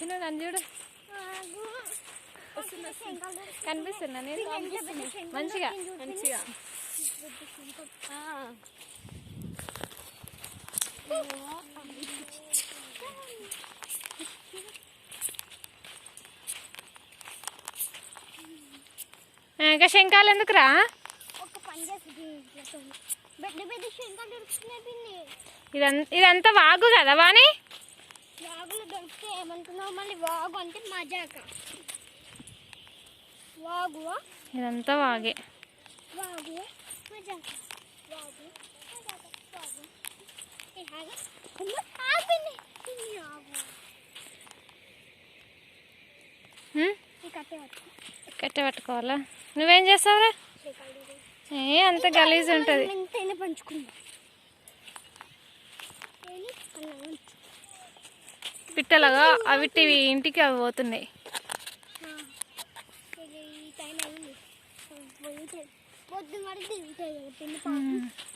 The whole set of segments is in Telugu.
చిన్న నన్ను చూడు కనిపిస్తున్నా నేను మంచిగా మంచిగా ఇంకా శంఖాలు ఎందుకురా ఇదంతా ఇదంతా వాగు కదా వాణి దొరికితే ఏమంటున్నావు? మళ్ళీ వాగు అంటే మజాక. వాగువా? ఇదంతా వాగే. వాగు మజాక వాగు. మజాక కట్టె పట్టుకో. కట్టె పట్టుకోవాలా? నువ్వేం చేస్తావురా. ఏ అంత గలీజ్ ఉంటుంది. పంచుకుందాం. కదా పిన్ని పాపం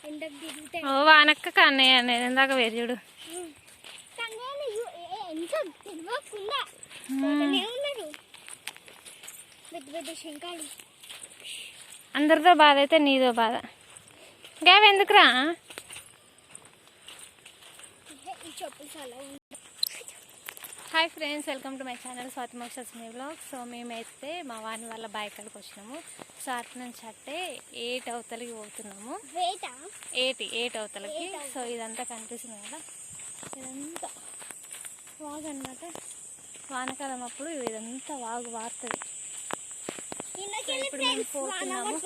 ఎండకు తిరుగుతాయి ఓ వానక్క కన్నయ్య అనేది ఇందాక వేరు చూడు కానీ యు- ఏ- ఎంత తిరగకుండా పోతూనే ఉన్నారు పెద్ద పెద్ద శంఖాలు అందరితో బాధ అయితే నీదో బాధ Gavi hi friends welcome to my channel Swathi మోక్షస్మి blog so మేమైతే మా వారిని వాళ్ళ బాయ్ కాడికి వచ్చినాము. సో అటు నుంచి అంటే ఎయిట్ అవతలకి పోతున్నాము. ఎయిట్ ఎయిట్ అవతలకి. సో ఇదంతా కనిపిస్తుంది కదా. ఇదంతా వాగు అనమాట వానకాలం అప్పుడు ఇదంతా వాగు వారుతుంది. ఇప్పుడు మేము పోతున్నాము.